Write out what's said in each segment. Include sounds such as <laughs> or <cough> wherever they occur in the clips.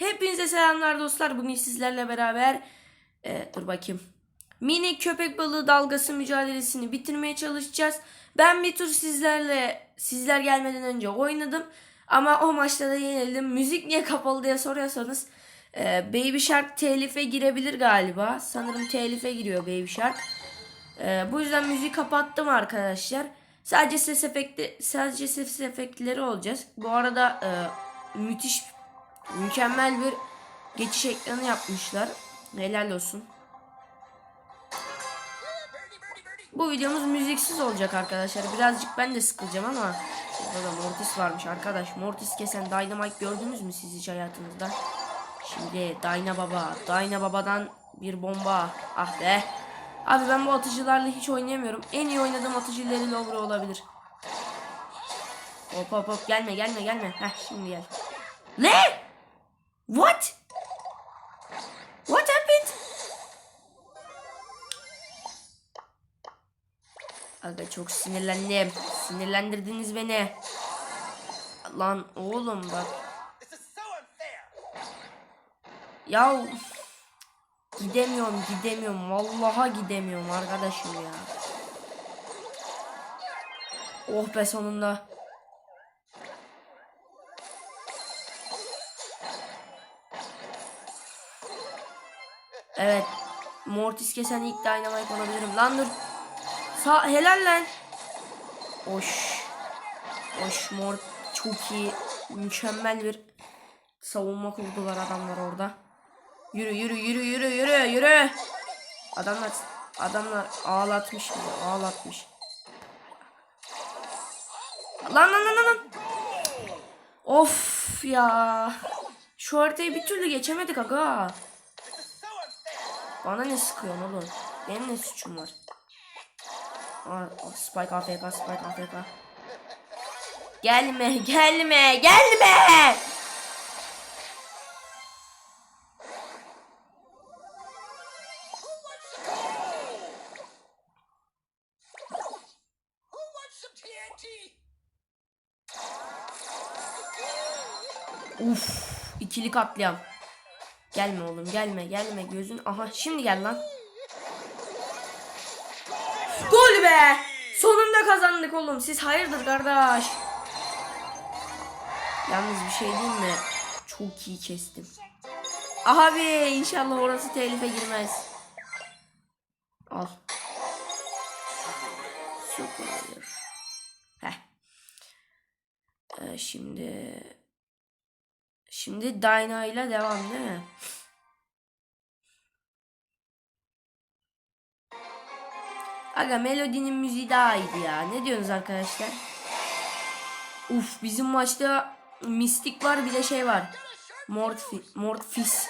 Hepinize selamlar dostlar. Bugün sizlerle beraber e, dur bakayım. Mini köpek balığı dalgası mücadelesini bitirmeye çalışacağız. Ben bir tur sizlerle sizler gelmeden önce oynadım. Ama o maçta da yenildim. Müzik niye kapalı diye soruyorsanız e, Baby Shark telife girebilir galiba. Sanırım telife giriyor Baby Shark. E, bu yüzden müziği kapattım arkadaşlar. Sadece ses efekti sadece ses efektleri olacağız. Bu arada e, müthiş mükemmel bir geçiş ekranı yapmışlar. Helal olsun. Bu videomuz müziksiz olacak arkadaşlar. Birazcık ben de sıkılacağım ama burada da Mortis varmış arkadaş. Mortis kesen Dynamite gördünüz mü siz hiç hayatınızda? Şimdi Dyna Baba. Dyna Baba'dan bir bomba. Ah be. Abi ben bu atıcılarla hiç oynayamıyorum. En iyi oynadığım atıcı Larry olabilir. Hop hop hop gelme gelme gelme. Heh şimdi gel. Ne? What? What happened? Aga çok sinirlendim. Sinirlendirdiniz beni. Lan oğlum bak. Ya gidemiyorum gidemiyorum. Vallahi gidemiyorum arkadaşım ya. Oh be sonunda. Evet. Mortis kesen ilk Dynamite olabilirim. Lan dur. Sa helal lan. Hoş. Hoş Mort çok iyi. Mükemmel bir savunma kurdular adamlar orada. Yürü yürü yürü yürü yürü yürü. Adamlar adamlar ağlatmış bizi ağlatmış. Lan lan lan, lan. Of ya. Şu haritayı bir türlü geçemedik aga. Bana ne sıkıyorsun oğlum? Benim ne suçum var? Spike AFK, Spike AFK. Gelme, gelme, gelme! Uf, ikili katliam. Gelme oğlum, gelme, gelme gözün. Aha, şimdi gel lan. Gol be! Sonunda kazandık oğlum. Siz hayırdır kardeş? Yalnız bir şey diyeyim mi? Çok iyi kestim. Abi inşallah orası telife girmez. Al. Süper. Heh. Ee, şimdi Şimdi Dyna ile devam değil mi? Aga Melody'nin müziği daha iyiydi ya. Ne diyorsunuz arkadaşlar? Uf bizim maçta Mistik var bir de şey var. Mortfi Mortfis.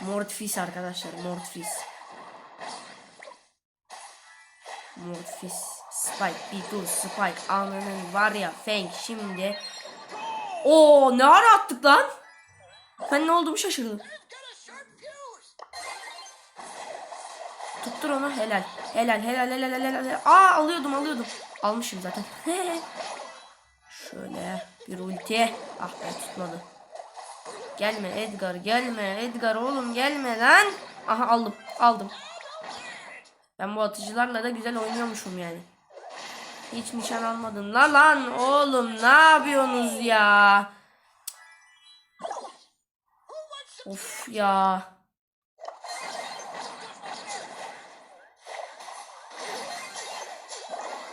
Mortfis arkadaşlar Mortfis. Mortfis. Spike dur Spike ananın var ya Feng şimdi. Oo ne ara attık lan? Ben ne olduğumu şaşırdım. Tuttur onu helal. Helal helal helal helal helal. Aa alıyordum alıyordum. Almışım zaten. <laughs> Şöyle bir ulti. Ah be tutmadı. Gelme Edgar gelme Edgar oğlum gelme lan. Aha aldım aldım. Ben bu atıcılarla da güzel oynuyormuşum yani. Hiç nişan almadım. La lan oğlum ne yapıyorsunuz ya? Of ya.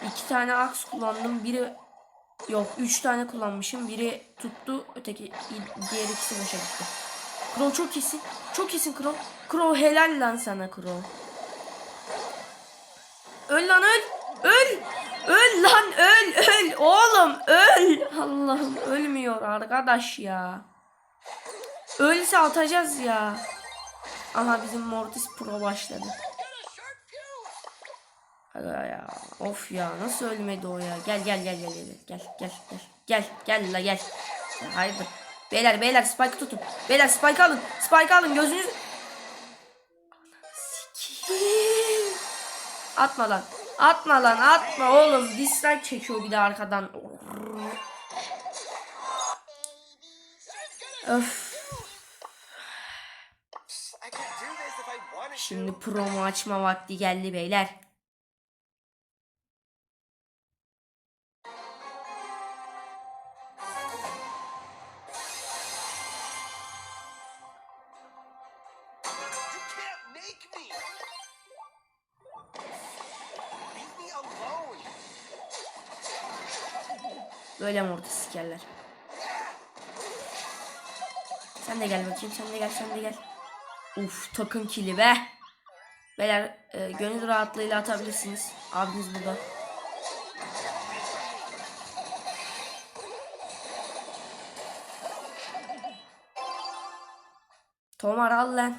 İki tane aks kullandım. Biri yok üç tane kullanmışım. Biri tuttu. Öteki diğer ikisi boşa gitti. Crow çok iyisin. Çok iyisin Crow. Crow helal lan sana Crow. Öl lan öl. Öl. Öl lan öl öl. Oğlum öl. Allah'ım ölmüyor arkadaş ya. Ölse atacağız ya. Aha bizim Mortis Pro başladı. Aga ya. Of ya nasıl ölmedi o ya. Gel gel gel gel gel gel gel gel gel gel la gel. Hayırdır. Beyler beyler Spike tutun. Beyler Spike alın. Spike alın gözünüz. Atma lan. Atma lan atma oğlum. Dislike çekiyor bir de arkadan. Öf. Şimdi promo açma vakti geldi beyler. Make me. Böyle mi orada sikerler? Sen de gel bakayım. Sen de gel. Sen de gel. Uf takım kili be. Beyler e, gönül rahatlığıyla atabilirsiniz. Abiniz burada. Tomar al lan.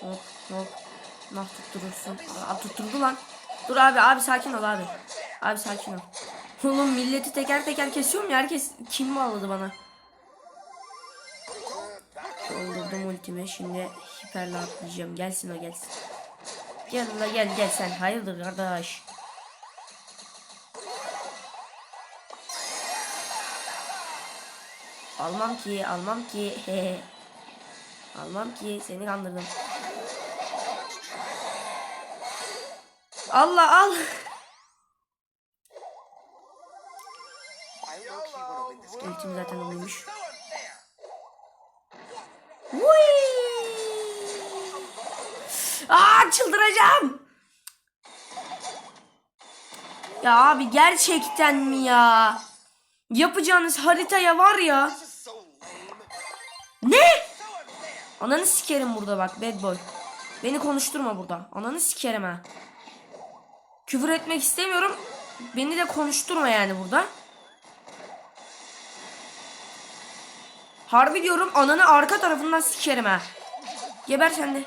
Hop hop. Nah tutturursun. Aa, tutturdu lan. Dur abi abi sakin ol abi. Abi sakin ol. <laughs> Oğlum milleti teker teker kesiyorum ya herkes kim bağladı bana. Doldurdum ultimi şimdi hiperle atlayacağım. Gelsin o gelsin. Gel la gel gel sen. Hayırdır kardeş. Almam ki almam ki. Hehe. <laughs> almam ki seni kandırdım. Allah al. Ultim zaten olmuş. Aa çıldıracağım. Ya abi gerçekten mi ya? Yapacağınız haritaya var ya. Ne? Ananı sikerim burada bak bad boy. Beni konuşturma burada. Ananı sikerim ha. Küfür etmek istemiyorum. Beni de konuşturma yani burada. Harbi diyorum ananı arka tarafından sikerim ha. Geber sen de.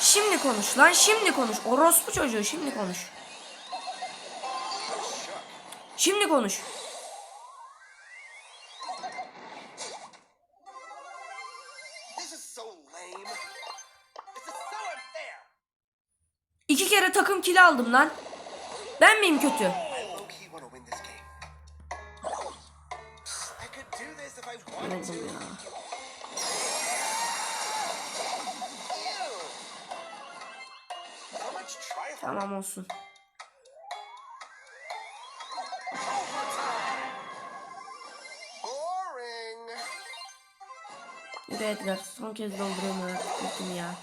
Şimdi konuş lan şimdi konuş. Orospu çocuğu şimdi konuş. Şimdi konuş. Kili aldım lan. Ben miyim kötü? Ya. Tamam olsun. Yürü Edgar. Son kez dolduruyorum. Ultimi ya.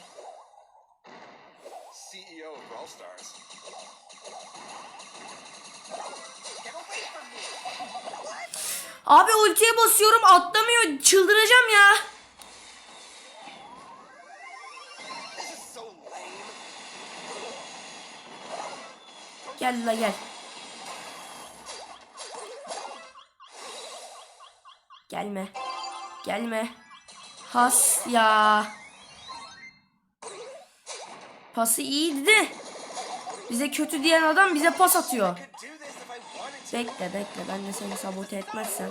Abi ultiye basıyorum atlamıyor. Çıldıracağım ya. Gel la gel. Gelme. Gelme. Has ya. Pası iyiydi de. Bize kötü diyen adam bize pas atıyor. Bekle bekle ben de seni sabote etmezsem.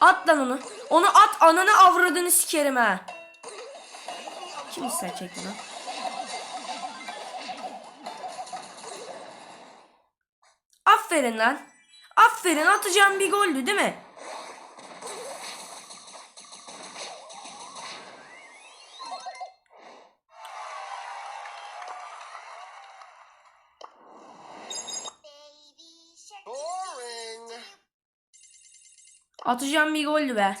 At lan onu. Onu at ananı avradını sikerim ha. Kim ister çekti lan? Aferin lan. Aferin atacağım bir goldü değil mi? Atacağım bir goldü be.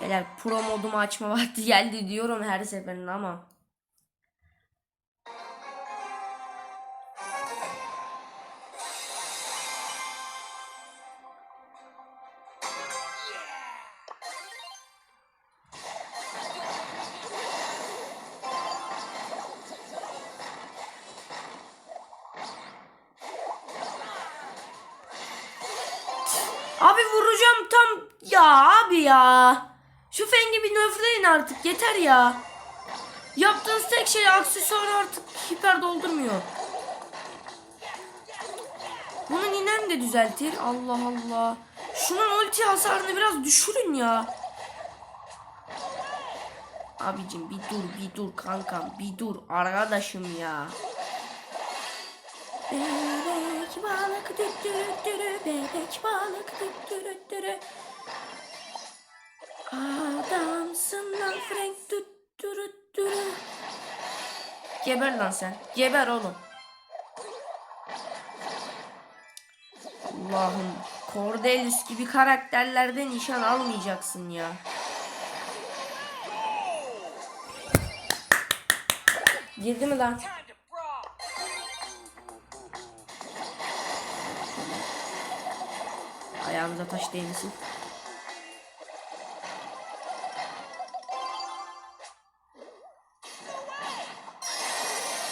Beyler pro modumu açma vakti geldi diyorum her seferinde ama. Abi vuracağım tam ya abi ya. Şu fengi bir nöfleyin artık yeter ya. Yaptığınız tek şey aksesuar artık hiper doldurmuyor. Bunu ninem de düzeltir. Allah Allah. Şunun ulti hasarını biraz düşürün ya. Abicim bir dur bir dur kankam bir dur arkadaşım ya. Bebek balık düttürü bebek balık düttürü Adamsın lan Frank düttürü Geber lan sen. Geber oğlum. Allah'ım. Cordelius gibi karakterlerden nişan almayacaksın ya. Girdi mi lan? Ayağımıza taş değmesin.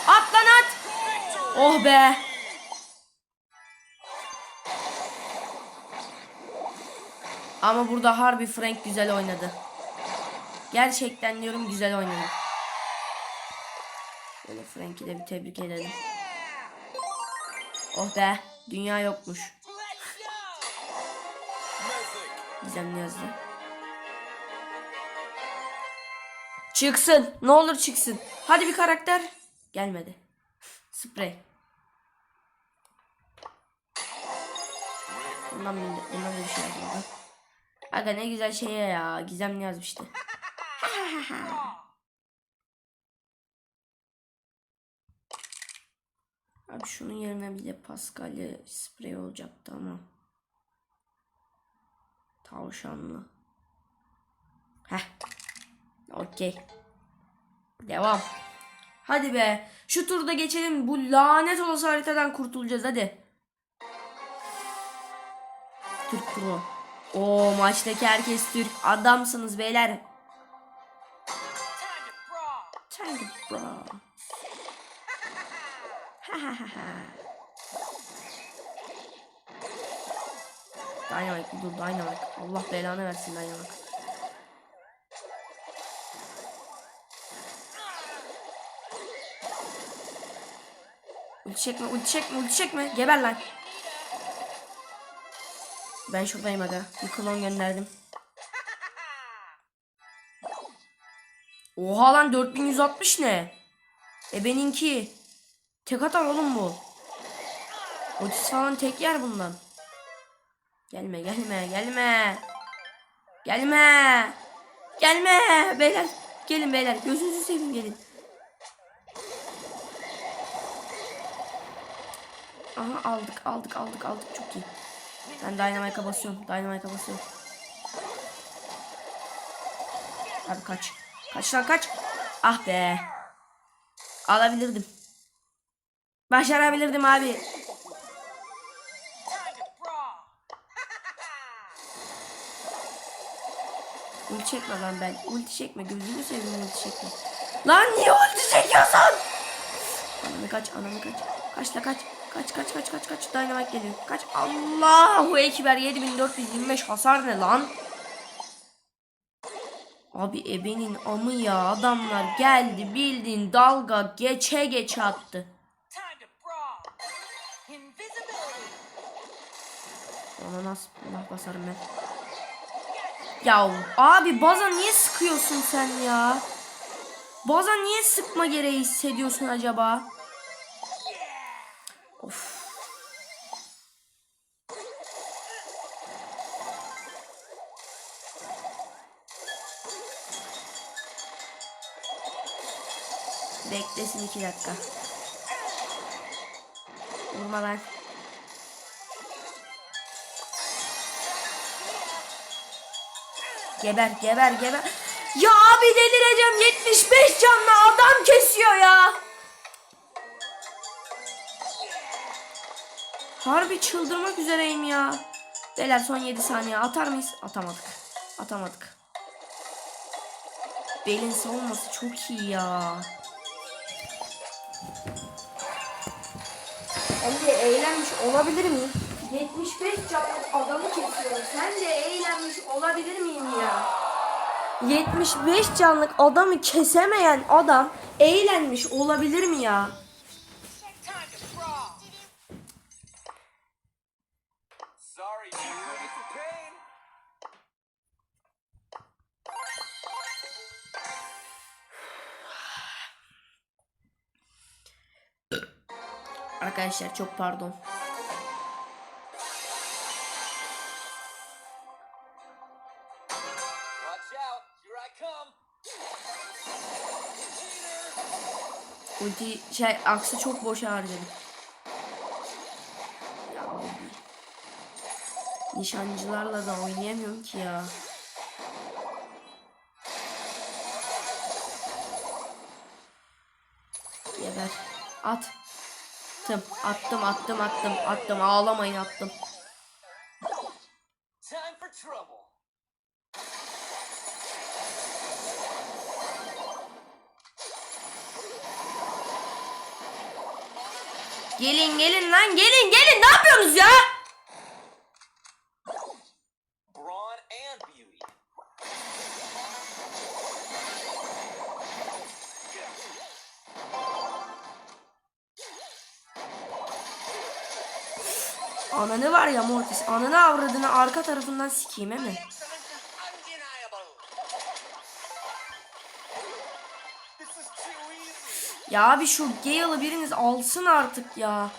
At at. Oh be. Ama burada harbi Frank güzel oynadı. Gerçekten diyorum güzel oynadı. Böyle Frank'i de bir tebrik edelim. Oh be. Dünya yokmuş. Gizemli yazdı. Çıksın. Ne olur çıksın. Hadi bir karakter. Gelmedi. Sprey. Bundan, bundan da bir şey yazmadı. Aga ne güzel şeye ya. Gizemli yazmıştı. Abi şunun yerine bir de Pascal'e sprey olacaktı ama. Tavşanlı. Heh. Okey. Devam. Hadi be. Şu turda geçelim. Bu lanet olası haritadan kurtulacağız hadi. Türk Pro. O maçtaki herkes Türk. Adamsınız beyler. Dynamite dur Dynamite. Allah belanı versin Dynamite. Ulti çekme, ulti çekme, ulti çekme. Geber lan. Ben şuradayım aga. Bir klon gönderdim. Oha lan 4160 ne? E benimki. Tek atar oğlum bu. Otis falan tek yer bundan. Gelme gelme gelme. Gelme. Gelme beyler. Gelin beyler gözünüzü seveyim gelin. Aha aldık aldık aldık aldık çok iyi. Ben Dynamite'a basıyorum. Dynamite'a basıyorum. Abi kaç. Kaç lan kaç. Ah be. Alabilirdim. Başarabilirdim abi. Ulti çekme lan ben. Ulti çekme. Gözünü seveyim ulti çekme. Lan niye ulti çekiyorsun? Ananı kaç, ananı kaç. Kaç la kaç. Kaç kaç kaç kaç kaç. Dynamite geliyor. Kaç. Allahu Ekber 7425 hasar ne lan? Abi ebenin amı ya adamlar geldi bildiğin dalga geçe geçe attı. Ona nasıl Allah basarım ben. Ya abi baza niye sıkıyorsun sen ya? Baza niye sıkma gereği hissediyorsun acaba? Of. Beklesin iki dakika. Vurma lan. Geber geber geber. Ya abi delireceğim 75 canlı adam kesiyor ya. Harbi çıldırmak üzereyim ya. Beyler son 7 saniye atar mıyız? Atamadık. Atamadık. Belin savunması çok iyi ya. De eğlenmiş olabilir miyim? 75 çaplık adamı kesiyorum. Sence eğlenmiş olabilir miyim ya? 75 canlık adamı kesemeyen adam eğlenmiş olabilir mi ya? Arkadaşlar çok pardon. Ulti şey aksı çok boş harcadım. Nişancılarla da oynayamıyorum ki ya. Geber. At. Attım, attım, attım, attım, attım. Ağlamayın attım. Time for trouble. Gelin, gelin lan, gelin, gelin. Ne yapıyorsunuz ya? Ananı var ya Mortis. Ananı avradını arka tarafından sikeyim he mi? Ya abi şu Gale'ı biriniz alsın artık ya.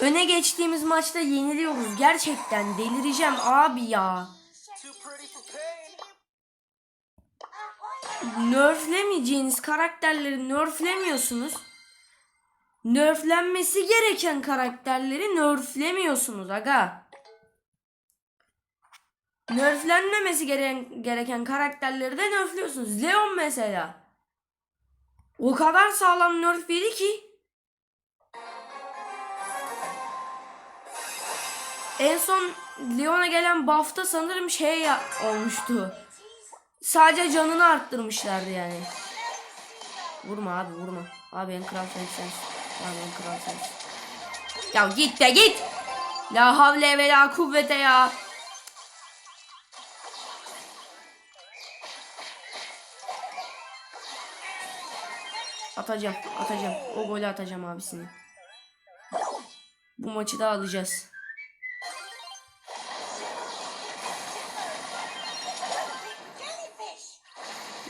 Öne geçtiğimiz maçta yeniliyoruz. Gerçekten delireceğim abi ya. Nerflemeyeceğiniz karakterleri nerflemiyorsunuz. Nerflenmesi gereken karakterleri nerflemiyorsunuz aga. Nerflenmemesi gereken, gereken karakterleri de nerfliyorsunuz. Leon mesela. O kadar sağlam nerf yedi ki. En son Leon'a gelen buff'ta sanırım şey olmuştu. Sadece canını arttırmışlardı yani. Vurma abi vurma. Abi en kral sensin. Abi en kral sensin. Ya git de git. La havle ve la kuvvete ya. Atacağım, atacağım. O golü atacağım abisini. Bu maçı da alacağız.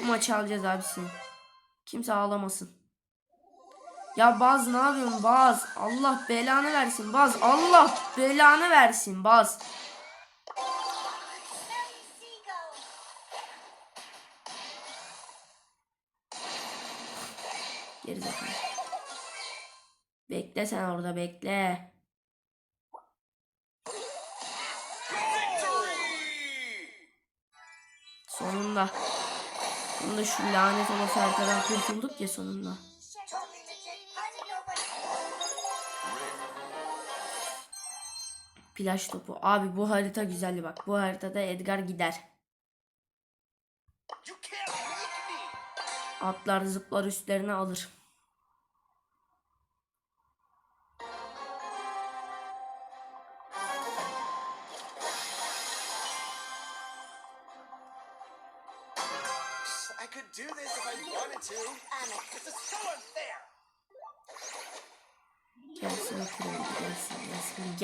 Bu maçı alacağız abisini. Kimse ağlamasın. Ya Baz ne yapıyorsun Baz? Allah belanı versin Baz. Allah belanı versin Baz. Gerizekalı. Bekle sen orada bekle. Sonunda. Sonunda şu lanet olası haritadan kurtulduk ya sonunda. Plaj topu. Abi bu harita güzeldi bak. Bu haritada Edgar gider. Atlar zıplar üstlerine alır.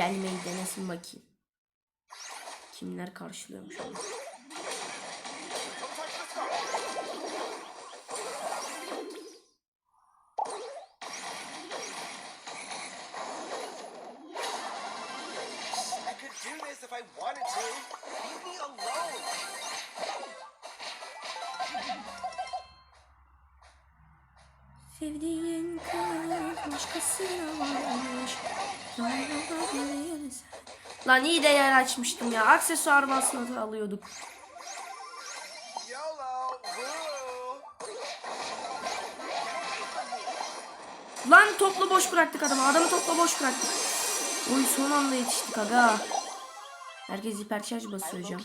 Gelmeyi denesin bakayım. Kimler karşılıyormuş onu. Don't touch the scar. I could do this if I wanted to. Leave me alone. Sevdiğin kız başkasına varmış. Lan iyi de yer açmıştım ya. Aksesuar basması alıyorduk. Lan topla boş bıraktık adamı. Adamı topla boş bıraktık. Oy son anda yetiştik aga. Herkes hiperşarj basıyor hocam.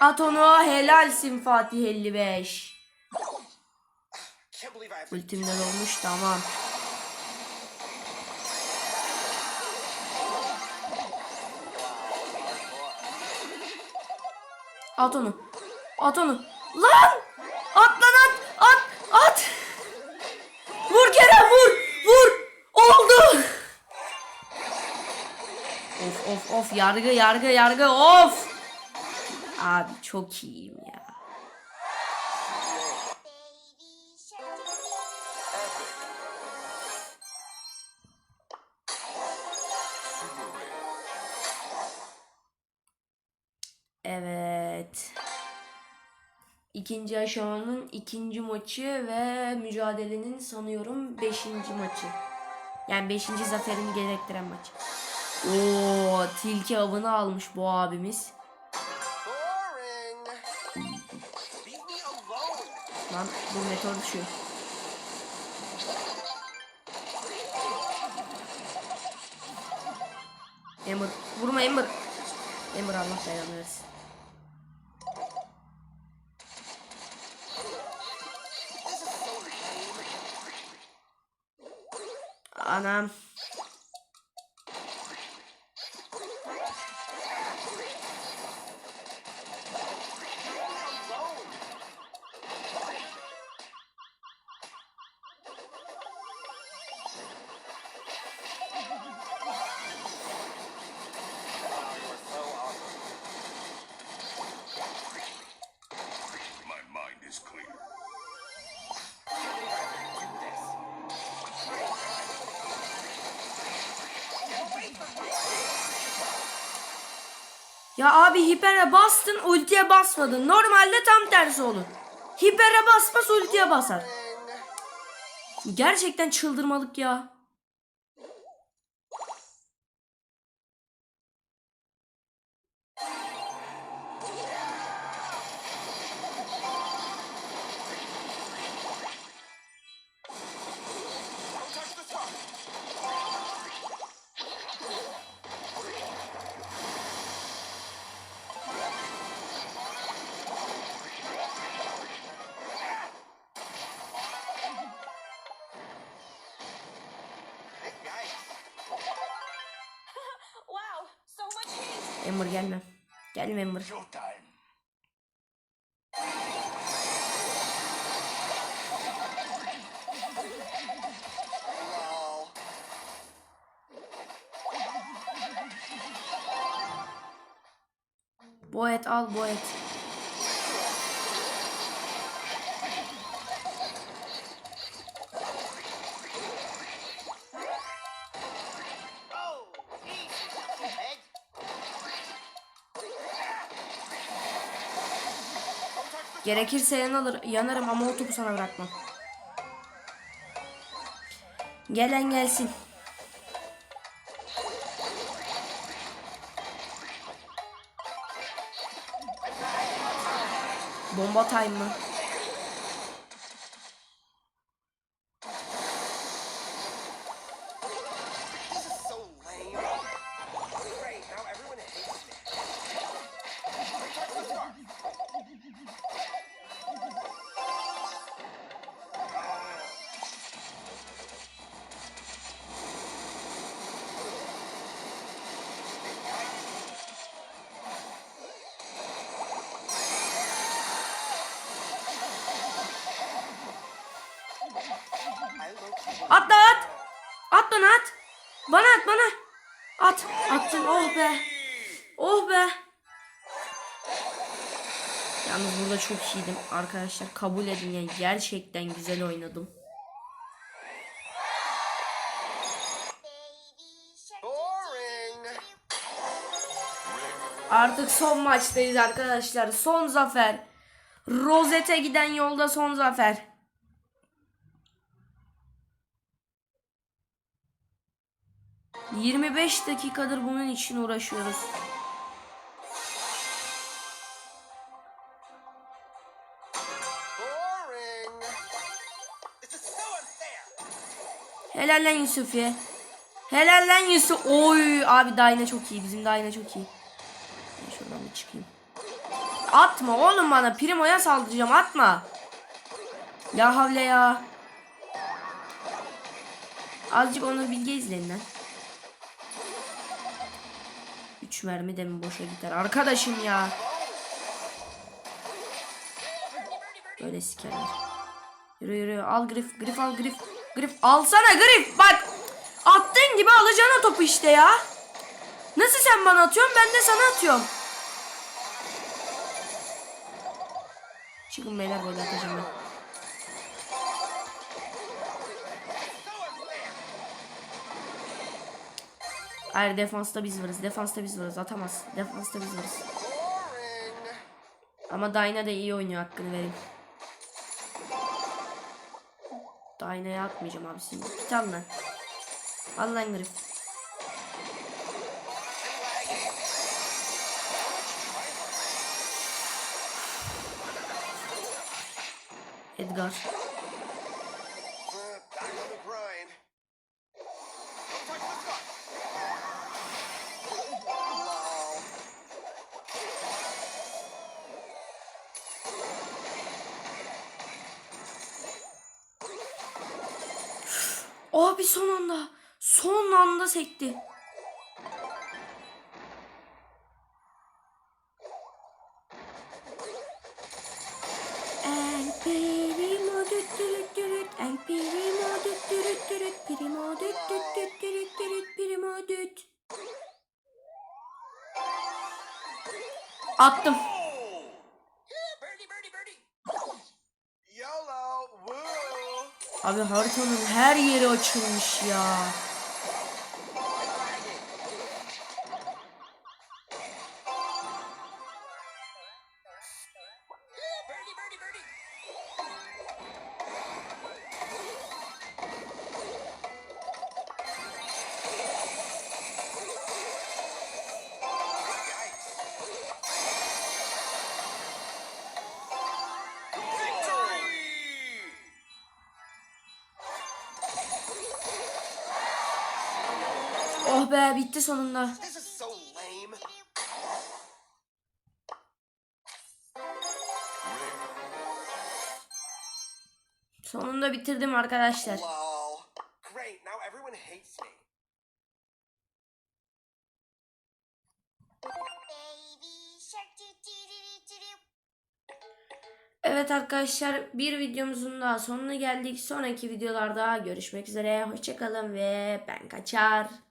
At onu helalsin Fatih 55. Can't believe I have to Ultimler olmuş tamam. At onu. At onu. Lan! At lan at. At. At. Vur Kerem vur. Vur. Oldu. Of of of yargı yargı yargı of. Abi çok iyiyim İkinci aşamanın ikinci maçı ve mücadelenin sanıyorum beşinci maçı. Yani beşinci zaferini gerektiren maç. Oo, tilki avını almış bu abimiz. Lan bu meteor düşüyor. Ember vurma Ember. Ember Allah belanı versin. 呢 Ya abi hipere bastın ultiye basmadın. Normalde tam tersi olur. Hipere basmaz ultiye basar. Gerçekten çıldırmalık ya. Heat. Ember gelme. Gelme Ember. Showtime. Lol. Bu et al bu Gerekirse yanılır, yanarım ama o topu sana bırakmam. Gelen gelsin. Bomba time mı? Çok iyiydim arkadaşlar. Kabul edin yani gerçekten güzel oynadım. Artık son maçtayız arkadaşlar. Son zafer. Rozete giden yolda son zafer. ...25 dakikadır bunun için uğraşıyoruz. Helal lan Yusuf'ye. Helal lan Yusuf. Oy abi Dayna çok iyi. Bizim Dayna çok iyi. Şuradan bir çıkayım. Atma oğlum bana. Primo'ya saldıracağım. Atma. Ya havle ya. Azıcık Onur Bilge izleyin lan. 3 mermi de mi boşa gider? Arkadaşım ya. Böyle sikerler. Yürü yürü al grif grif al grif. Grif alsana grif bak. Attığın gibi alacaksın o topu işte ya. Nasıl sen bana atıyorsun ben de sana atıyorum. Çıkın beyler böyle atacağım ben. Hayır defansta biz varız. Defansta biz varız. Atamaz. Defansta biz varız. Ama Dyna da iyi oynuyor hakkını vereyim. Dyna'ya atmayacağım abi şimdi. Git al lan. Al lan grip. Edgar. Abi son anda. Son anda sekti. El primo düt dürüt dürüt El primo düt dürüt dürüt Primo düt düt düt dürüt dürüt Primo düt Attım. Haritanın her yeri açılmış ya. Oh be bitti sonunda. Sonunda bitirdim arkadaşlar. Evet arkadaşlar bir videomuzun daha sonuna geldik. Sonraki videolarda görüşmek üzere. Hoşçakalın ve ben kaçar.